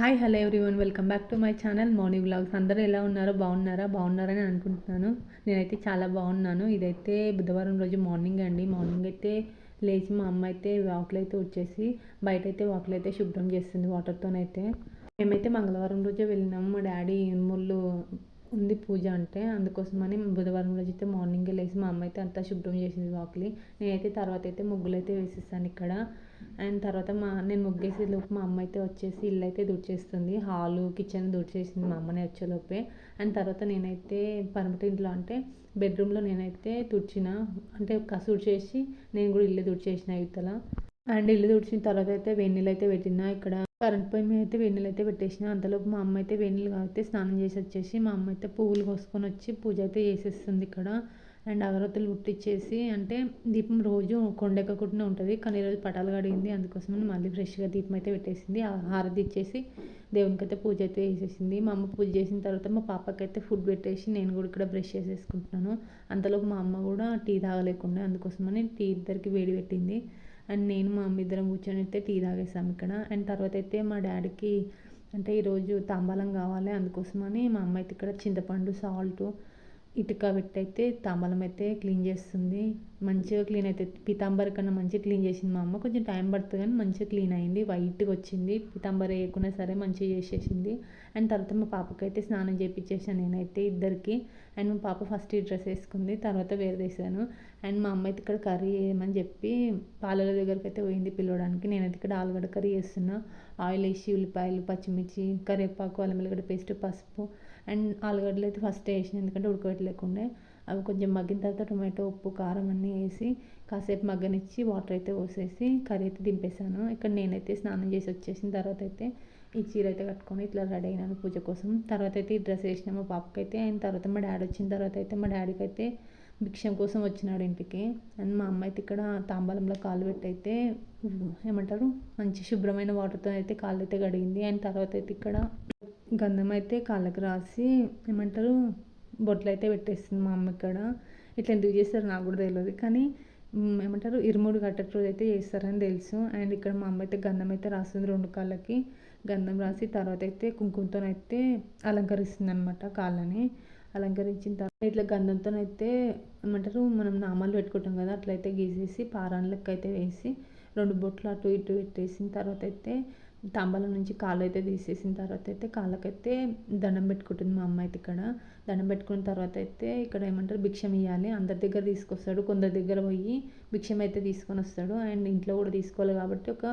Hi hello everyone welcome back to my channel morning vlogs అందరూ ఎలా ఉన్నారో బాగున్నారా? బాగున్నారని అనుకుంటున్నాను. నేనైతే చాలా బాగున్నాను. ఇదైతే బుధవారం రోజు మార్నింగ్ అండి. మార్నింగ్ అయితే లేచి మా అమ్మ అయితే వాకులు అయితే వచ్చేసి బయట అయితే వాకులు అయితే శుభ్రం చేస్తుంది వాటర్తోనైతే మేమైతే మంగళవారం రోజే వెళ్ళినాము. మా డాడీ ముళ్ళు ఉంది పూజ అంటే. అందుకోసమని బుధవారం రోజు అయితే మార్నింగే లేచి మా అమ్మ అయితే అంతా శుభ్రం చేసింది వాకిలి. నేనైతే తర్వాత అయితే ముగ్గులు అయితే వేసేసాను ఇక్కడ. అండ్ తర్వాత మా నేను ముగ్గేసే లోపు మా అమ్మ అయితే వచ్చేసి ఇల్లు అయితే దుడిచేస్తుంది. హాలు కిచెన్ దుడిచేసింది మా అమ్మనే వచ్చేలోపే అండ్ తర్వాత నేనైతే పరమటి ఇంట్లో అంటే బెడ్రూమ్లో నేనైతే తుడిచిన అంటే కసూడు చేసి నేను కూడా ఇల్లు తుడిచేసిన యువతల అండ్ ఇల్లు తుడిచిన తర్వాత అయితే వెన్నీళ్ళు అయితే పెట్టిన ఇక్కడ. కరెంట్ పొయ్యి మీద అయితే వెన్నెలు అయితే పెట్టేసిన. అంతలోపు మా అమ్మ అయితే వెన్నెలు కాబట్టి స్నానం చేసి వచ్చేసి మా అమ్మ అయితే పువ్వులు కోసుకొని వచ్చి పూజ అయితే చేసేస్తుంది ఇక్కడ. అండ్ అగరత్తులు పుట్టించేసి అంటే దీపం రోజు కొండెక్కకుండా ఉంటుంది. కానీ ఈరోజు పటాలు కడిగింది. అందుకోసమని మళ్ళీ ఫ్రెష్గా దీపం అయితే పెట్టేసింది. హారతి ఇచ్చేసి దేవునికి అయితే పూజ అయితే చేసేసింది. మా అమ్మ పూజ చేసిన తర్వాత మా పాపకి అయితే ఫుడ్ పెట్టేసి నేను కూడా ఇక్కడ బ్రష్ చేసేసుకుంటున్నాను. అంతలోపు మా అమ్మ కూడా టీ తాగలేకుండా అందుకోసమని టీ ఇద్దరికి వేడి పెట్టింది. అండ్ నేను మా అమ్మ ఇద్దరం కూర్చొని అయితే టీ తాగేసాం ఇక్కడ. అండ్ తర్వాత అయితే మా డాడీకి అంటే ఈరోజు తాంబాలం కావాలి అందుకోసమని మా అమ్మ అయితే ఇక్కడ చింతపండు సాల్ట్ ఇటుక పెట్టయితే తాంబలం అయితే క్లీన్ చేస్తుంది. మంచిగా క్లీన్ అయితే పీతాంబరి కన్నా మంచిగా క్లీన్ చేసింది మా అమ్మ. కొంచెం టైం పడుతుంది కానీ మంచిగా క్లీన్ అయింది. వైట్గా వచ్చింది. పీతాంబరి వేయకున్నా సరే మంచిగా చేసేసింది. అండ్ తర్వాత మా పాపకైతే స్నానం చేయించేసాను నేనైతే ఇద్దరికి. అండ్ మా పాప ఫస్ట్ ఈ డ్రెస్ వేసుకుంది. తర్వాత వేరే వేసాను. అండ్ మా అమ్మ అయితే ఇక్కడ కర్రీ వేయమని చెప్పి పాలల దగ్గరికి అయితే పోయింది పిలవడానికి. నేనైతే ఇక్కడ ఆలుగడ్డ కర్రీ చేస్తున్నా ఆయిల్ వేసి ఉల్లిపాయలు పచ్చిమిర్చి కరివేపాకు అల్లం వెల్లిగడ్డ పేస్ట్ పసుపు అండ్ ఆలుగడ్డలు అయితే ఫస్ట్ వేసిన ఎందుకంటే ఉడకబెట్టలేకుండే. అవి కొంచెం మగ్గిన తర్వాత టొమాటో ఉప్పు కారం అన్నీ వేసి కాసేపు మగ్గనిచ్చి వాటర్ అయితే పోసేసి కర్రీ అయితే దింపేశాను. ఇక్కడ నేనైతే స్నానం చేసి వచ్చేసిన తర్వాత అయితే ఈ చీర అయితే కట్టుకొని ఇట్లా రెడీ అయినాను పూజ కోసం. తర్వాత అయితే ఈ డ్రెస్ వేసిన మా పాపకైతే. అయిన తర్వాత మా డాడీ వచ్చిన తర్వాత అయితే మా డాడీకి అయితే భిక్షం కోసం వచ్చినాడు ఇంటికి. అండ్ మా అమ్మ అయితే ఇక్కడ తాంబాలంలో కాలు పెట్టి అయితే ఏమంటారు మంచి శుభ్రమైన వాటర్తో అయితే కాళ్ళు అయితే కడిగింది. అండ్ తర్వాత అయితే ఇక్కడ గంధం అయితే కాళ్ళకి రాసి ఏమంటారు బొట్లు అయితే పెట్టేస్తుంది మా అమ్మ ఇక్కడ. ఇట్లా ఎందుకు చేస్తారు నాకు కూడా తెలియదు. కానీ ఏమంటారు ఇరుముడు కట్టక రోజు అయితే చేస్తారని తెలుసు. అండ్ ఇక్కడ మా అమ్మ అయితే గంధం అయితే రాస్తుంది రెండు కాళ్ళకి. గంధం రాసి తర్వాత అయితే కుంకుమతో అయితే అలంకరిస్తుంది అనమాట కాళ్ళని. అలంకరించిన తర్వాత ఇట్లా గంధంతో అయితే ఏమంటారు మనం నామాలు పెట్టుకుంటాం కదా అట్లయితే గీసేసి పారాన్లకి అయితే వేసి రెండు బొట్లు అటు ఇటు పెట్టేసిన తర్వాత అయితే తాంబాలం నుంచి కాళ్ళు అయితే తీసేసిన తర్వాత అయితే కాళ్ళకైతే దండం పెట్టుకుంటుంది మా అమ్మ అయితే ఇక్కడ. దండం పెట్టుకున్న తర్వాత అయితే ఇక్కడ ఏమంటారు భిక్షం ఇవ్వాలి అందరి దగ్గర తీసుకొస్తాడు కొందరి దగ్గర పోయి భిక్షం అయితే తీసుకొని వస్తాడు. అండ్ ఇంట్లో కూడా తీసుకోవాలి కాబట్టి ఒక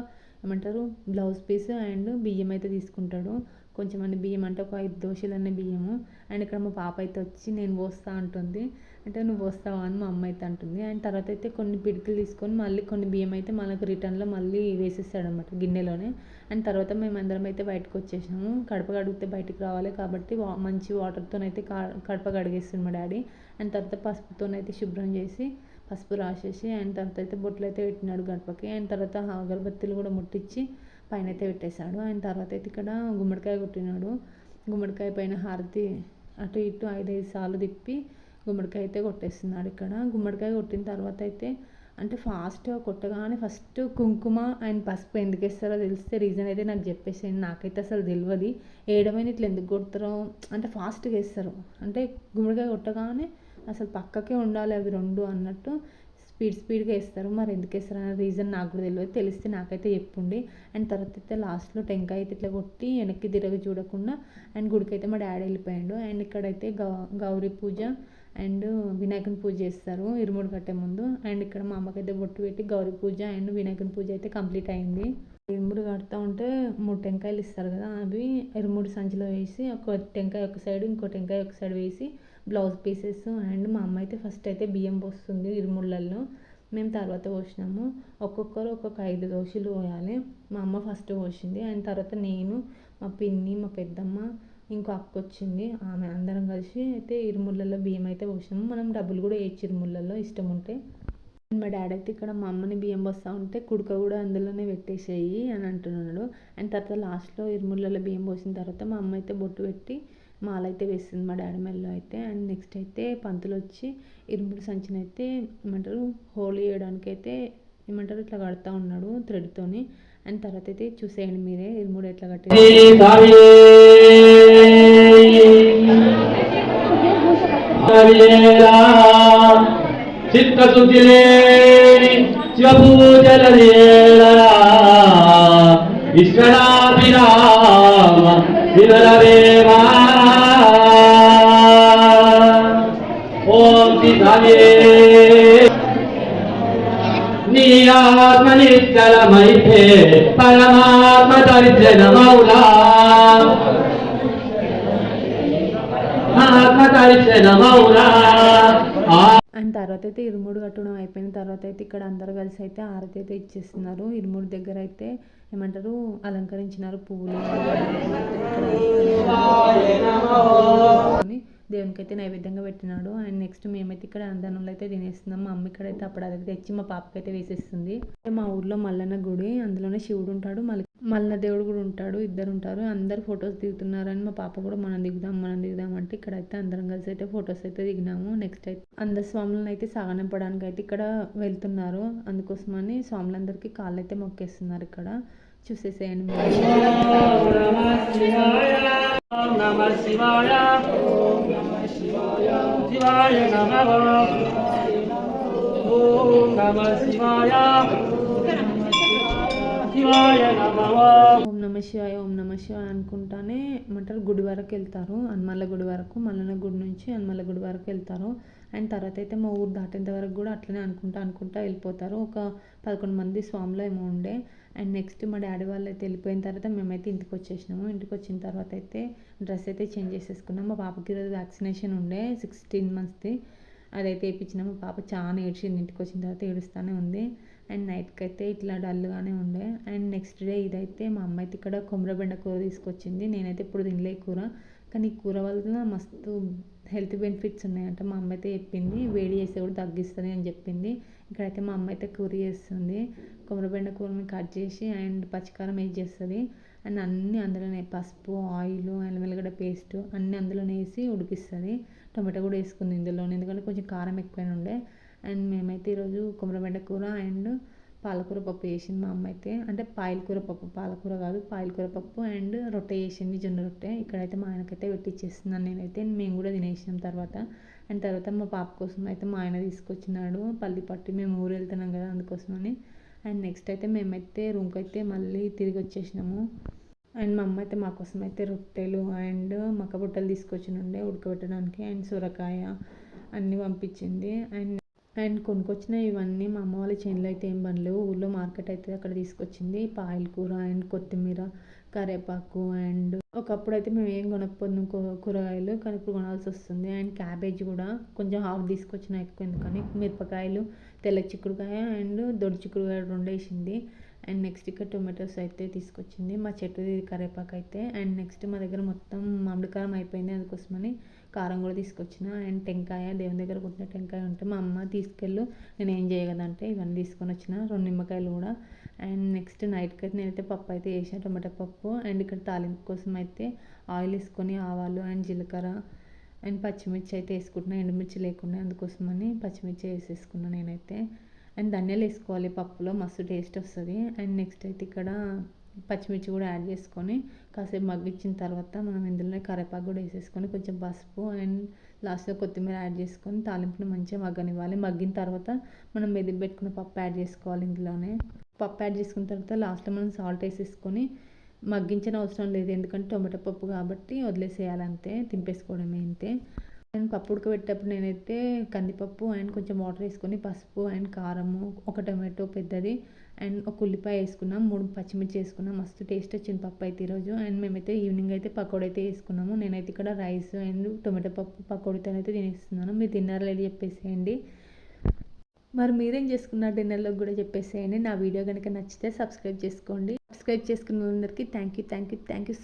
ఏమంటారు బ్లౌజ్ పీస్ అండ్ బియ్యం అయితే తీసుకుంటాడు. కొంచెం మంది బియ్యం అంటే ఒక ఐదు దోశలన్నీ బియ్యము. అండ్ ఇక్కడ మా పాప అయితే వచ్చి నేను పోస్తా అంటుంది. అంటే నువ్వు వస్తావా? అని మా అమ్మ అయితే అంటుంది. అండ్ తర్వాత అయితే కొన్ని పిడికలు తీసుకొని మళ్ళీ కొన్ని బియ్యం అయితే మనకు రిటర్న్లో మళ్ళీ వేసేస్తాడు అనమాట గిన్నెలోనే. అండ్ తర్వాత మేము అందరం అయితే బయటకు వచ్చేసాము కడప కడిగితే బయటకు రావాలి కాబట్టి మంచి వాటర్తోనైతే కడప కడిగేస్తుంది మా డాడీ. అండ్ తర్వాత పసుపుతోనైతే శుభ్రం చేసి పసుపు రాసేసి అండ్ తర్వాత అయితే బొట్లు అయితే పెట్టినాడు గడపకి. అండ్ తర్వాత అగరబత్తులు కూడా ముట్టించి పైన అయితే పెట్టేశాడు. ఆయన తర్వాత అయితే ఇక్కడ గుమ్మడికాయ కొట్టినాడు. గుమ్మడికాయ పైన హారతి అటు ఇటు ఐదైదు సార్లు తిప్పి గుమ్మడికాయ అయితే కొట్టేస్తున్నాడు ఇక్కడ. గుమ్మడికాయ కొట్టిన తర్వాత అయితే అంటే ఫాస్ట్గా కొట్టగానే ఫస్ట్ కుంకుమ అండ్ పసుపు ఎందుకు వేస్తారో తెలిస్తే రీజన్ అయితే నాకు చెప్పేసేయండి. నాకైతే అసలు తెలియదు ఏడమైన ఇట్లా ఎందుకు కొడతారో అంటే ఫాస్ట్గా వేస్తారు. అంటే గుమ్మడికాయ కొట్టగానే అసలు పక్కకే ఉండాలి అవి రెండు అన్నట్టు స్పీడ్ స్పీడ్గా వేస్తారు. మరి ఎందుకు వేస్తారు అనే రీజన్ నాకు కూడా తెలియదు. తెలిస్తే నాకైతే చెప్పుండే. అండ్ తర్వాత అయితే లాస్ట్లో టెంకాయ అయితే ఇట్లా కొట్టి వెనక్కి తిరగ చూడకుండా అండ్ గుడికి అయితే మా డాడీ వెళ్ళిపోయాడు. అండ్ ఇక్కడైతే గౌ గౌరీ పూజ అండ్ వినాయకుని పూజ చేస్తారు. ఇరుముడు కట్టే ముందు. అండ్ ఇక్కడ మా అమ్మకైతే బొట్టు పెట్టి గౌరీ పూజ అండ్ వినాయకుని పూజ అయితే కంప్లీట్ అయింది. ఇరుముడు కడుతూ ఉంటే మూడు టెంకాయలు ఇస్తారు కదా అవి. ఇరుముడు సంచిలో వేసి ఒక టెంకాయ ఒక సైడ్ ఇంకో టెంకాయ ఒక సైడ్ వేసి బ్లౌజ్ పీసెస్ అండ్ మా అమ్మ అయితే ఫస్ట్ అయితే బియ్యం పోస్తుంది ఇరుముళ్ళల్లో. మేము తర్వాత పోసినాము. ఒక్కొక్కరు ఒక్కొక్క ఐదు దోశలు పోయాలి. మా అమ్మ ఫస్ట్ పోసింది. అండ్ తర్వాత నేను మా పిన్ని మా పెద్దమ్మ ఇంకో అక్క వచ్చింది. ఆమె అందరం కలిసి అయితే ఇరుముళ్ళల్లో బియ్యం అయితే పోసినాము. మనం డబ్బులు కూడా వేయచ్చు ఇరుముళ్ళల్లో ఇష్టం ఉంటే. మా డాడీ అయితే ఇక్కడ మా అమ్మని బియ్యం పోస్తూ ఉంటే కుడుక కూడా అందులోనే పెట్టేసేయి అని అంటున్నాడు. అండ్ తర్వాత లాస్ట్లో ఇరుముళ్ళల్లో బియ్యం పోసిన తర్వాత మా అమ్మ అయితే బొట్టు పెట్టి మాల అయితే వేసింది మా డాడీ మెల్లో అయితే. అండ్ నెక్స్ట్ అయితే పంతులు వచ్చి ఇరుముడి సంచిని అయితే ఏమంటారు హోలీ వేయడానికి అయితే ఏమంటారు ఇట్లా కడతా ఉన్నాడు థ్రెడ్తోని. అండ్ తర్వాత అయితే చూసేయండి మీరే ఇరుముడు ఎట్లా కట్టే చిత్తశుద్ధి లేని శివపూజలేలా ఈశ్వరాభిరామ వినరవేమా సిద్ధే నీ ఆత్మ పరమాత్మ ఆత్మ అండ్ తర్వాత అయితే ఇరుముడు కట్టడం అయిపోయిన తర్వాత అయితే ఇక్కడ అందరు కలిసి అయితే ఆరతి అయితే ఇచ్చేస్తున్నారు. ఇరుముడు దగ్గర అయితే ఏమంటారు? అలంకరించినారు పువ్వులు. దేవునికి అయితే నైవేద్యంగా పెట్టినాడు. అండ్ నెక్స్ట్ మేమైతే ఇక్కడ అన్నదానంలో అయితే తినేస్తున్నాం. మా అమ్మ ఇక్కడైతే అప్పుడు తెచ్చి మా పాపకి అయితే వేసేస్తుంది మా ఊర్లో మల్లన్న గుడి అందులోనే శివుడు ఉంటాడు మళ్ళీ మల్ల దేవుడు కూడా ఉంటాడు ఇద్దరు ఉంటారు. అందరు ఫొటోస్ దిగుతున్నారని మా పాప కూడా మనం దిగుదాం మనం దిగుదాం అంటే ఇక్కడైతే అందరం కలిసి అయితే ఫొటోస్ అయితే దిగినాము. నెక్స్ట్ అయితే అందరు స్వాములను అయితే సాగనంపడానికి అయితే ఇక్కడ వెళ్తున్నారు. అందుకోసమని స్వాములందరికీ కాళ్ళు అయితే మొక్కేస్తున్నారు ఇక్కడ. చూసేసేయండి. శివాయ నమ. ఓం నమ శివాయ. శివాయ నమ. ఓం నమ శివాయ ఓం నమ శివాయ అనుకుంటానే ఏమంటారు? గుడి వరకు వెళ్తారు. అన్మల్ల గుడి వరకు మల్లన్న గుడి నుంచి అన్మల్ల గుడి వరకు వెళ్తారు. అండ్ తర్వాత అయితే మా ఊరు దాటేంత వరకు కూడా అట్లనే అనుకుంటా అనుకుంటా వెళ్ళిపోతారు. ఒక పదకొండు మంది స్వాములు ఏమో ఉండే. అండ్ నెక్స్ట్ మా డాడీ వాళ్ళు అయితే వెళ్ళిపోయిన తర్వాత మేమైతే ఇంటికి వచ్చేసినాము. ఇంటికి వచ్చిన తర్వాత అయితే డ్రెస్ అయితే చేంజ్ చేసేసుకున్నాం. మా పాపకి ఈరోజు వ్యాక్సినేషన్ ఉండే సిక్స్టీన్ మంత్స్ది. అదైతే వేయించినాము. మా పాప చాలా ఏడ్చింది. ఇంటికి వచ్చిన తర్వాత ఏడుస్తూనే ఉంది. అండ్ నైట్కి అయితే ఇట్లా డల్గానే ఉండే. అండ్ నెక్స్ట్ డే ఇదైతే మా అమ్మ అయితే ఇక్కడ కొమ్మరబెండ కూర తీసుకొచ్చింది. నేనైతే ఇప్పుడు తినలే కూర. కానీ ఈ కూర వల్ల మస్తు హెల్త్ బెనిఫిట్స్ ఉన్నాయంట మా అమ్మ అయితే చెప్పింది వేడి చేస్తే కూడా తగ్గిస్తుంది అని చెప్పింది. ఇక్కడైతే మా అమ్మ అయితే కూర చేస్తుంది. కొమ్మరబెండ కూరని కట్ చేసి అండ్ పచ్చికారం వేసి చేస్తుంది. అండ్ అన్నీ అందులోనే పసుపు ఆయిల్ అండ్ వెల్లిగడ్డ పేస్ట్ అన్నీ అందులోనే వేసి ఉడికిస్తుంది. టొమాటో కూడా వేసుకుంది ఇందులోనే ఎందుకంటే కొంచెం కారం ఎక్కువైనా ఉండే. అండ్ మేమైతే ఈరోజు కొమ్మరబెండ కూర అండ్ పాలకూర పప్పు చేసింది మా అమ్మ అయితే. అంటే పాయలకూర పప్పు పాలకూర కాదు పాయలకూర పప్పు అండ్ రొట్టె చేసింది జొన్న రొట్టె. ఇక్కడైతే మా ఆయనకైతే పెట్టిచ్చేస్తున్నాను నేనైతే. మేము కూడా తినేసినాం తర్వాత. అండ్ తర్వాత మా పాప కోసం అయితే మా ఆయన తీసుకొచ్చినాడు. పల్లి పట్టి మేము ఊరు వెళ్తున్నాం కదా అందుకోసమని. అండ్ నెక్స్ట్ అయితే మేమైతే రూమ్కి అయితే మళ్ళీ తిరిగి వచ్చేసినాము. అండ్ మా అమ్మ అయితే మా కోసం అయితే రొట్టెలు అండ్ మక్క బుట్టలు తీసుకొచ్చి ఉండే ఉడకబెట్టడానికి అండ్ సొరకాయ అన్నీ పంపించింది. అండ్ అండ్ కొనుకొచ్చిన ఇవన్నీ మా అమ్మ వాళ్ళ చేనులో అయితే ఏం పనిలేవు. ఊళ్ళో మార్కెట్ అయితే అక్కడ తీసుకొచ్చింది. పాయల కూర అండ్ కొత్తిమీర కరేపాకు అండ్ ఒకప్పుడు అయితే మేము ఏం కొనకపోతున్నాం కూరగాయలు కానీ ఇప్పుడు కొనాల్సి వస్తుంది. అండ్ క్యాబేజ్ కూడా కొంచెం హాఫ్ తీసుకొచ్చిన ఎక్కువ ఎందుకని. మిరపకాయలు తెల్ల చిక్కుడుకాయ అండ్ దొడ్డు చిక్కుడుకాయ రెండు వేసింది. అండ్ నెక్స్ట్ ఇక్కడ టొమాటోస్ అయితే తీసుకొచ్చింది. మా చెట్టుది కరేపాకు అయితే. అండ్ నెక్స్ట్ మా దగ్గర మొత్తం మామిడికారం అయిపోయింది అందుకోసమని. కారం కూడా తీసుకొచ్చిన. అండ్ టెంకాయ దేవుని దగ్గర కొట్టిన టెంకాయ ఉంటే మా అమ్మ తీసుకెళ్ళు. నేను ఏం చేయగలంటే ఇవన్నీ తీసుకొని వచ్చిన. రెండు నిమ్మకాయలు కూడా. అండ్ నెక్స్ట్ నైట్కి అయితే నేనైతే పప్పు అయితే వేసిన టమాటా పప్పు. అండ్ ఇక్కడ తాలింపు కోసం అయితే ఆయిల్ వేసుకొని ఆవాలు అండ్ జీలకర్ర అండ్ పచ్చిమిర్చి అయితే వేసుకుంటున్నాను ఎండుమిర్చి లేకుండా అందుకోసమని పచ్చిమిర్చి వేసేసుకున్నాను నేనైతే. అండ్ ధనియాలు వేసుకోవాలి పప్పులో. మస్తు టేస్ట్ వస్తుంది. అండ్ నెక్స్ట్ అయితే ఇక్కడ పచ్చిమిర్చి కూడా యాడ్ చేసుకొని కాసేపు మగ్గించిన తర్వాత మనం ఇందులోనే కరివేపాకు కూడా వేసేసుకొని కొంచెం పసుపు అండ్ లాస్ట్లో కొత్తిమీర యాడ్ చేసుకొని తాలింపుని మంచిగా మగ్గనివ్వాలి. మగ్గిన తర్వాత మనం మెదిపి పెట్టుకున్న పప్పు యాడ్ చేసుకోవాలి ఇందులోనే. పప్పు యాడ్ చేసుకున్న తర్వాత లాస్ట్లో మనం సాల్ట్ వేసేసుకొని మగ్గించిన అవసరం లేదు. ఎందుకంటే టొమాటో పప్పు కాబట్టి వదిలేసేయాలంతే తింపేసుకోవడమే అంతే. అండ్ పప్పు ఉడకబెట్టేటప్పుడు నేనైతే కందిపప్పు అండ్ కొంచెం వాటర్ వేసుకొని పసుపు అండ్ కారము ఒక టొమాటో పెద్దది అండ్ ఒక ఉల్లిపాయ వేసుకున్నాం మూడు పచ్చిమిర్చి వేసుకున్నాం. మస్తు టేస్ట్ వచ్చింది పప్పు అయితే ఈరోజు. అండ్ మేమైతే ఈవినింగ్ అయితే పకోడీ అయితే వేసుకున్నాము. నేనైతే ఇక్కడ రైస్ అండ్ టొమాటో పప్పు పకోడీతో అయితే తినేస్తున్నాను. మీరు తిన్నారా లేదు చెప్పేసేయండి. మరి మీరేం చేసుకున్నారు డిన్నర్లో కూడా చెప్పేసేయండి. నా వీడియో కనుక నచ్చితే సబ్స్క్రైబ్ చేసుకోండి. సబ్స్క్రైబ్ చేసుకున్న అందరికీ thank you thank you thank you